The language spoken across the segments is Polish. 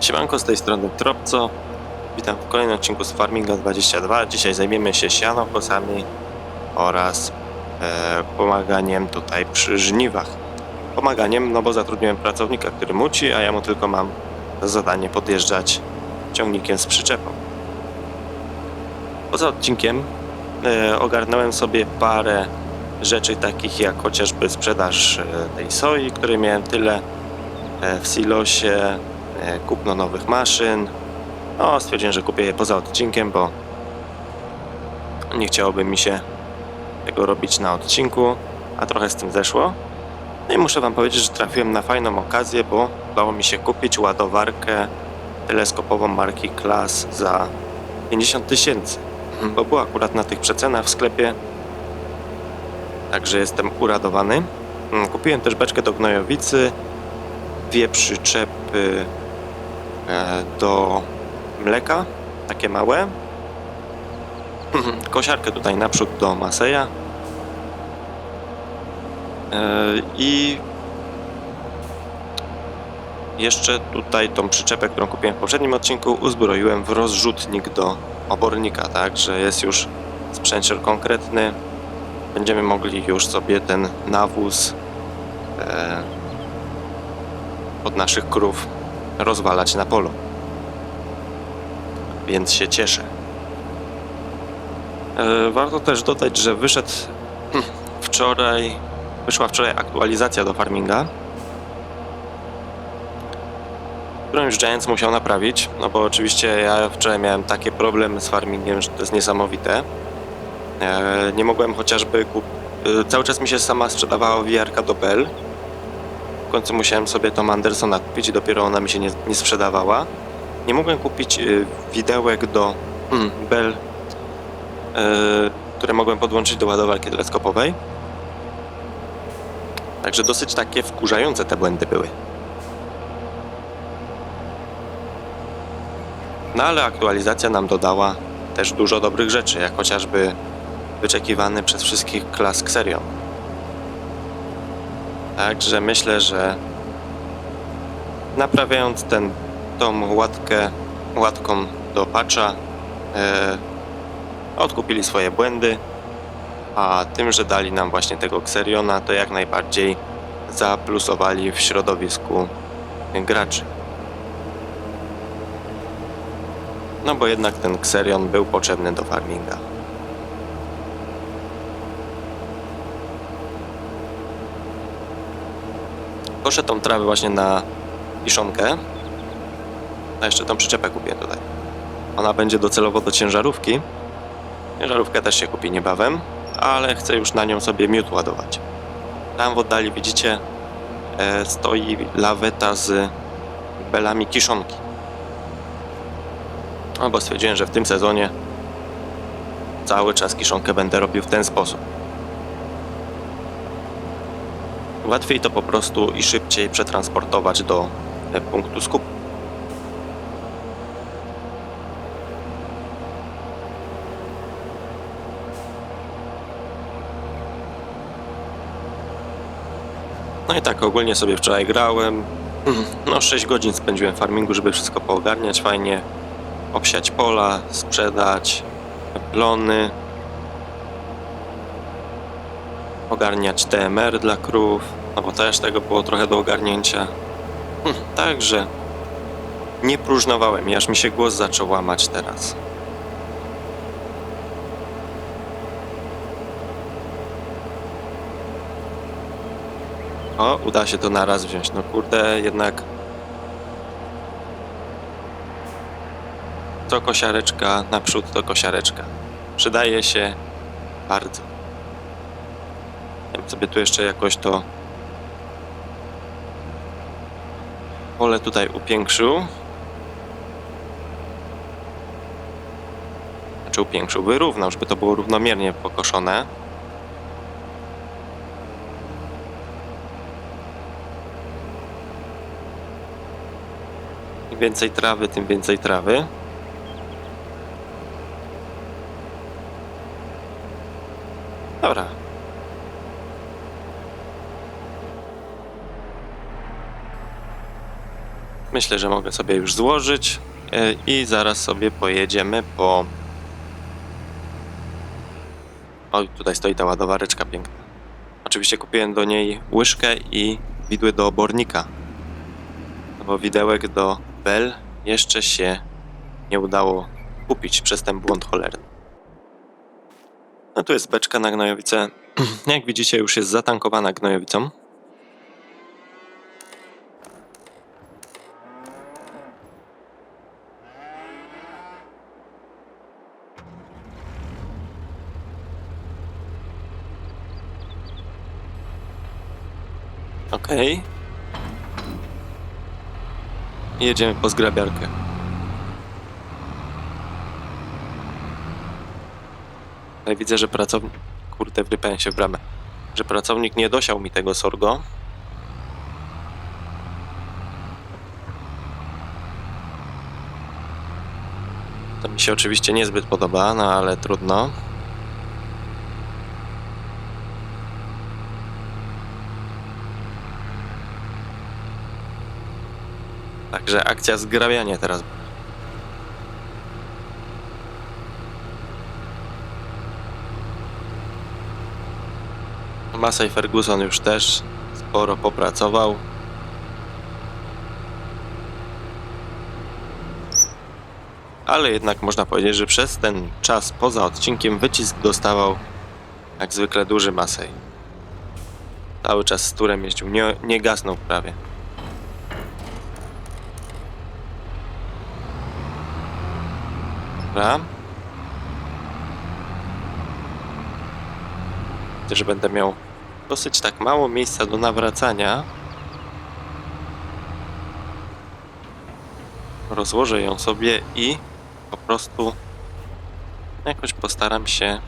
Siemanko, z tej strony Tropco. Witam w kolejnym odcinku z Farminga 22. Dzisiaj zajmiemy się sianokosami oraz e, pomaganiem tutaj przy żniwach. Pomaganiem, no bo zatrudniłem pracownika, który muci, a ja mu tylko mam za zadanie podjeżdżać ciągnikiem z przyczepą. Poza odcinkiem e, ogarnąłem sobie parę rzeczy takich jak chociażby sprzedaż e, tej soi, której miałem tyle e, w silosie, kupno nowych maszyn. No, stwierdziłem, że kupię je poza odcinkiem, bo nie chciałoby mi się tego robić na odcinku, a trochę z tym zeszło. No i muszę Wam powiedzieć, że trafiłem na fajną okazję, bo udało mi się kupić ładowarkę teleskopową marki Class za 50 tysięcy, bo była akurat na tych przecenach w sklepie, także jestem uradowany. Mm, Kupiłem też beczkę do gnojowicy, dwie przyczepy e, do mleka, takie małe. Kosiarkę tutaj naprzód do Maseja. E, I jeszcze tutaj tą przyczepę, którą kupiłem w poprzednim odcinku, uzbroiłem w rozrzutnik do obornika, tak, że jest już sprzęcior konkretny. Będziemy mogli już sobie ten nawóz e, od naszych krów rozwalać na polu. Więc się cieszę. E, warto też dodać, że wyszedł hmm, wczoraj, wyszła wczoraj aktualizacja do farminga, którą już Giants musiał naprawić, no bo oczywiście ja wczoraj miałem takie problemy z farmingiem, że to jest niesamowite. E, nie mogłem chociażby kup... e, cały czas mi się sama sprzedawała VR do Bell, w końcu musiałem sobie tą Andersona kupić i dopiero ona mi się nie, nie sprzedawała. Nie mogłem kupić y, widełek do mm, y, które mogłem podłączyć do ładowarki teleskopowej. Także dosyć takie wkurzające te błędy były. No ale aktualizacja nam dodała też dużo dobrych rzeczy, jak chociażby wyczekiwany przez wszystkich klas Xerion. Także myślę, że naprawiając ten, tą łatkę, łatką do patcha, e, odkupili swoje błędy, a tym, że dali nam właśnie tego Xeriona, to jak najbardziej zaplusowali w środowisku graczy. No bo jednak ten Xerion był potrzebny do farminga. Koszę tą trawę właśnie na kiszonkę. A jeszcze tą przyczepę kupię tutaj. Ona będzie docelowo do ciężarówki. Ciężarówkę też się kupi niebawem, ale chcę już na nią sobie miód ładować. Tam w oddali widzicie e, stoi laweta z belami kiszonki. No bo stwierdziłem, że w tym sezonie cały czas kiszonkę będę robił w ten sposób. Łatwiej to po prostu i szybciej przetransportować do e, punktu skupu. No i tak ogólnie sobie wczoraj grałem. No 6 godzin spędziłem w farmingu, żeby wszystko poogarniać fajnie. Obsiać pola, sprzedać plony, ogarniać TMR dla krów, no bo też tego było trochę do ogarnięcia. Hm, Także nie próżnowałem aż mi się głos zaczął łamać teraz. O, uda się to naraz wziąć. No kurde, jednak to kosiareczka, naprzód to kosiareczka. Przydaje się bardzo. Ja bym sobie tu jeszcze jakoś to pole tutaj upiększył. Znaczy upiększył, wyrównał, żeby to było równomiernie pokoszone. Im więcej trawy, tym więcej trawy. Dobra, Myślę, że mogę sobie już złożyć e, i zaraz sobie pojedziemy po... Oj, tutaj stoi ta ładowareczka piękna. Oczywiście kupiłem do niej łyżkę i widły do obornika. No bo widełek do bel jeszcze się nie udało kupić przez ten błąd cholerny. No tu jest beczka na gnojowicę. Jak widzicie już jest zatankowana gnojowicą. Okej. Jedziemy po zgrabiarkę. Tutaj widzę, że pracownik... Kurde, wrypałem się w bramę. Że pracownik nie dosiał mi tego sorgo. To mi się oczywiście niezbyt podoba, no ale trudno. Także akcja zgrabiania teraz. Massey Ferguson już też sporo popracował. Ale jednak można powiedzieć, że przez ten czas poza odcinkiem wycisk dostawał jak zwykle duży Massey. Cały czas z turem jeździł, nie, nie gasnął prawie. Dobra. Widzę, że będę miał dosyć tak mało miejsca do nawracania. Rozłożę ją sobie i po prostu jakoś postaram się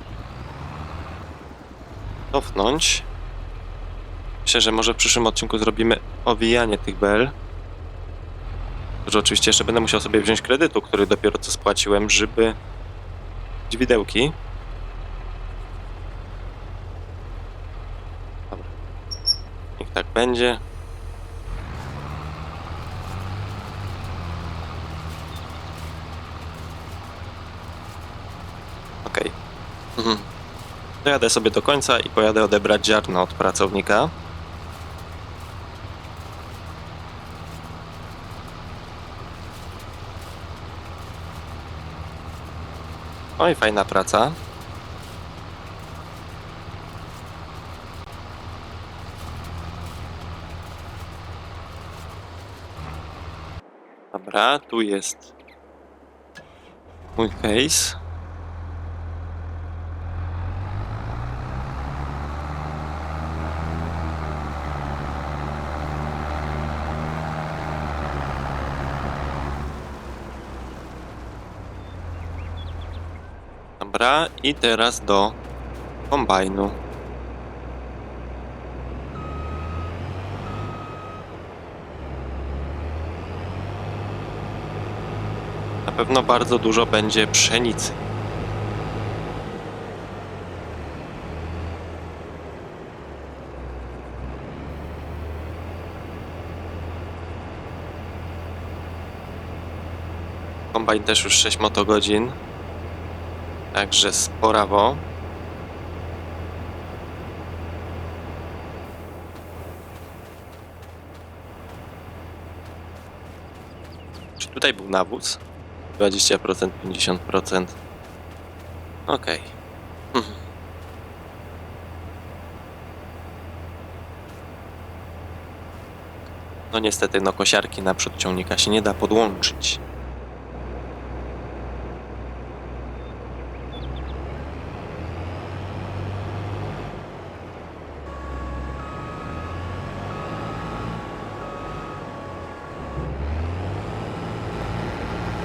cofnąć. Myślę, że może w przyszłym odcinku zrobimy owijanie tych bel. Że oczywiście jeszcze będę musiał sobie wziąć kredytu, który dopiero co spłaciłem, żeby widełki. Dobra. Niech tak będzie. Okej. Mhm. Dojadę sobie do końca i pojadę odebrać ziarno od pracownika. Oj, fajna praca. Dobra, tu jest mój case. Dobra, i teraz do kombajnu. Na pewno bardzo dużo będzie pszenicy. Kombajn też już 6 motogodzin. Także sporawo. Czy tutaj był nawóz? 20%, 50%. Okej. Mhm. No niestety, no kosiarki naprzód ciągnika się nie da podłączyć.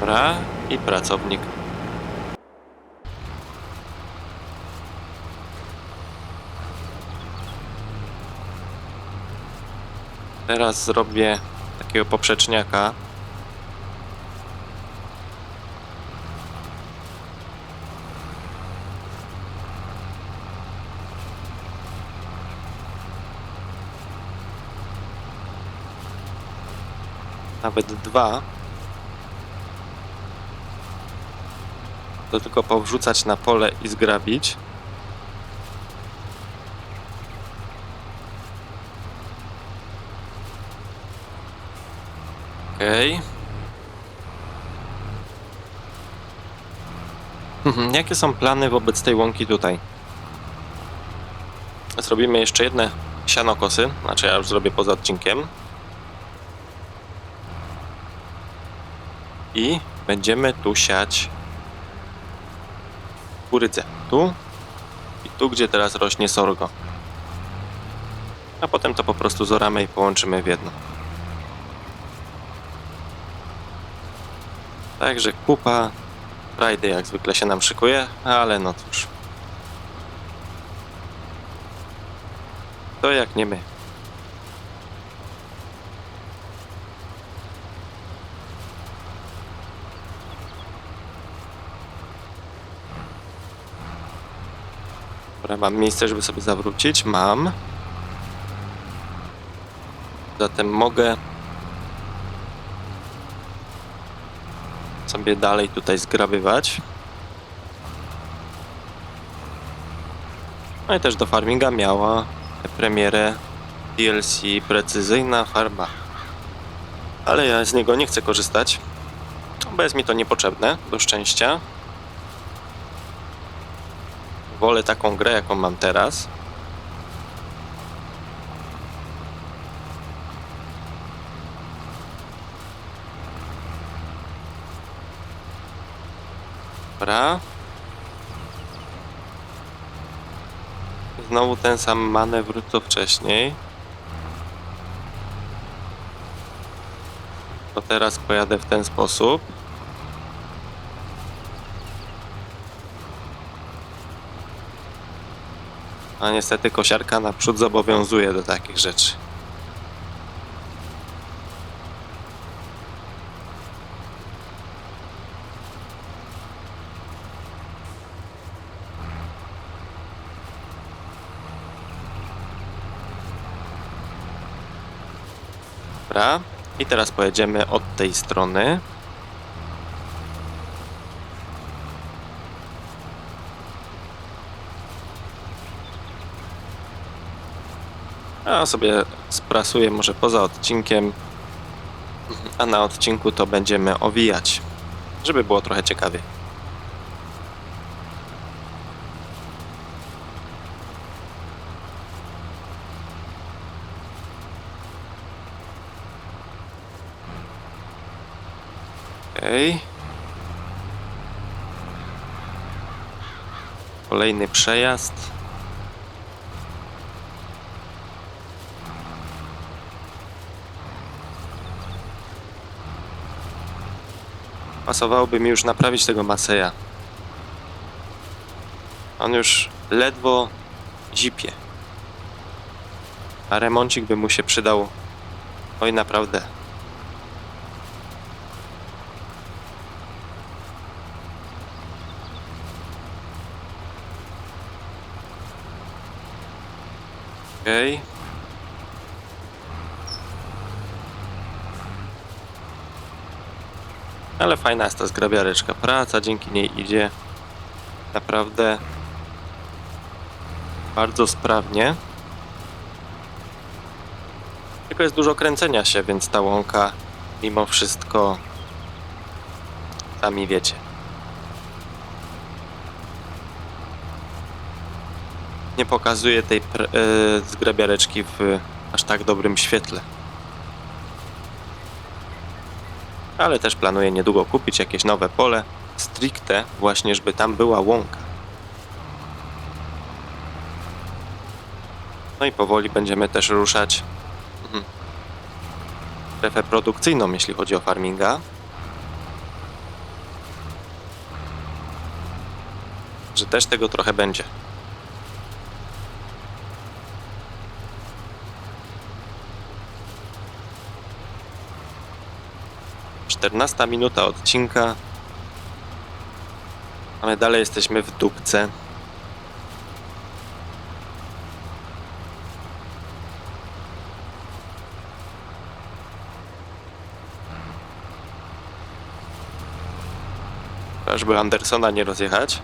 Dobra, i pracownik. Teraz zrobię takiego poprzeczniaka. nawet dwa. To tylko powrzucać na pole i zgrabić. Okej. Mhm, Jakie są plany wobec tej łąki tutaj? Zrobimy jeszcze jedne sianokosy, znaczy ja już zrobię poza odcinkiem. I będziemy tu siać kurydzę. Tu i tu, gdzie teraz rośnie sorgo. A potem to po prostu zoramy i połączymy w jedno. Także kupa Friday jak zwykle się nam szykuje, ale no cóż. To jak nie my. Dobra, mam miejsce, żeby sobie zawrócić? Mam. Zatem mogę sobie dalej tutaj zgrabywać. No i też do farminga miała premierę DLC precyzyjna farma. Ale ja z niego nie chcę korzystać, bo jest mi to niepotrzebne, do szczęścia. Wolę taką grę, jaką mam teraz. Dobra. Znowu ten sam manewr co wcześniej. To teraz pojadę w ten sposób. A niestety kosiarka naprzód zobowiązuje do takich rzeczy. Dobra. I teraz pojedziemy od tej strony. A sobie sprasuję może poza odcinkiem. A na odcinku to będziemy owijać, żeby było trochę ciekawiej. Okej. Kolejny przejazd. Pasowałoby mi już naprawić tego Maseja. On już ledwo zipie. A remoncik by mu się przydał. Oj, naprawdę. Okej. Ale fajna jest ta zgrabiareczka. Praca dzięki niej idzie naprawdę bardzo sprawnie. Tylko jest dużo kręcenia się, więc ta łąka mimo wszystko sami wiecie. nie pokazuje tej e, zgrabiareczki w aż tak dobrym świetle. Ale też planuję niedługo kupić jakieś nowe pole, stricte właśnie, żeby tam była łąka. No i powoli będziemy też ruszać mhm, strefę produkcyjną, jeśli chodzi o farminga. Że też tego trochę będzie. 14 minuta odcinka. A my dalej jesteśmy w dupce. Ażby Andersona nie rozjechać.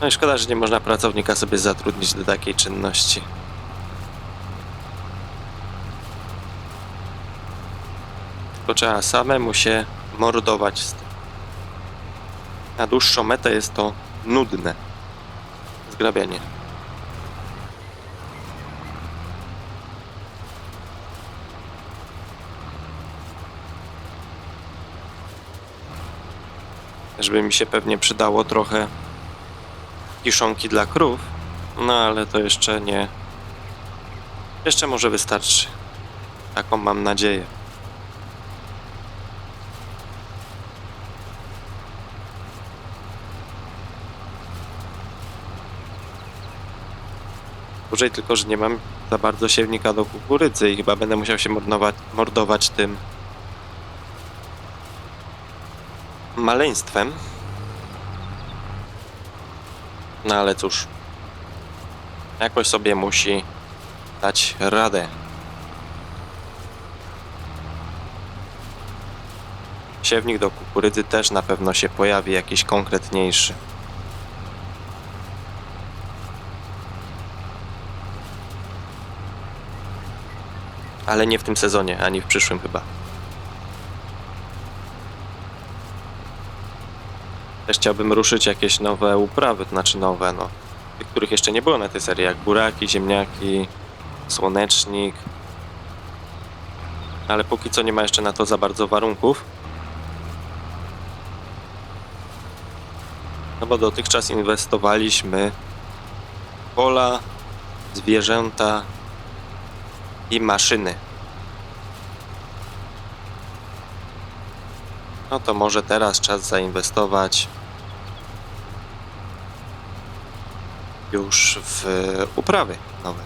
No i szkoda, że nie można pracownika sobie zatrudnić do takiej czynności. Tylko trzeba samemu się mordować z tym. Na dłuższą metę jest to nudne. Zgrabianie. Żeby mi się pewnie przydało trochę kiszonki dla krów, no ale to jeszcze nie. Jeszcze może wystarczy. Taką mam nadzieję. Dłużej tylko, że nie mam za bardzo siewnika do kukurydzy i chyba będę musiał się mordować, mordować tym maleństwem. No ale cóż, jakoś sobie musi dać radę. Siewnik do kukurydzy też na pewno się pojawi jakiś konkretniejszy. Ale nie w tym sezonie, ani w przyszłym chyba. Też chciałbym ruszyć jakieś nowe uprawy, znaczy nowe, no. Tych, których jeszcze nie było na tej serii, jak buraki, ziemniaki, słonecznik. Ale póki co nie ma jeszcze na to za bardzo warunków. No bo dotychczas inwestowaliśmy w pola, zwierzęta i maszyny. No to może teraz czas zainwestować już w uprawy nowe.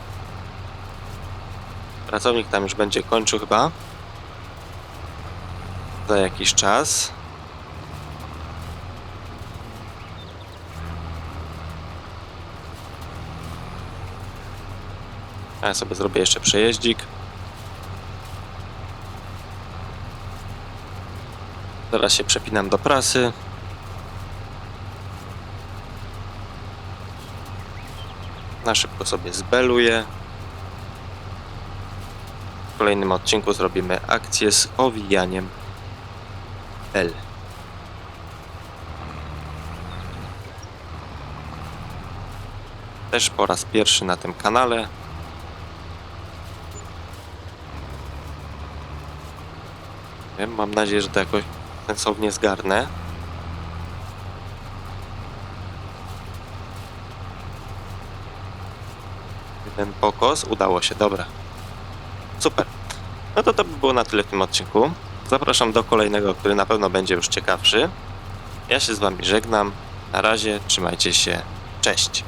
Pracownik tam już będzie kończył chyba za jakiś czas. A ja sobie zrobię jeszcze przejeździk. Zaraz się przepinam do prasy. Na szybko sobie zbeluję. W kolejnym odcinku zrobimy akcję z owijaniem L. Też po raz pierwszy na tym kanale. Mam nadzieję, że to jakoś sensownie zgarnę. Jeden pokos, udało się, dobra. Super. No to to by było na tyle w tym odcinku. Zapraszam do kolejnego, który na pewno będzie już ciekawszy. Ja się z wami żegnam. Na razie, trzymajcie się. Cześć.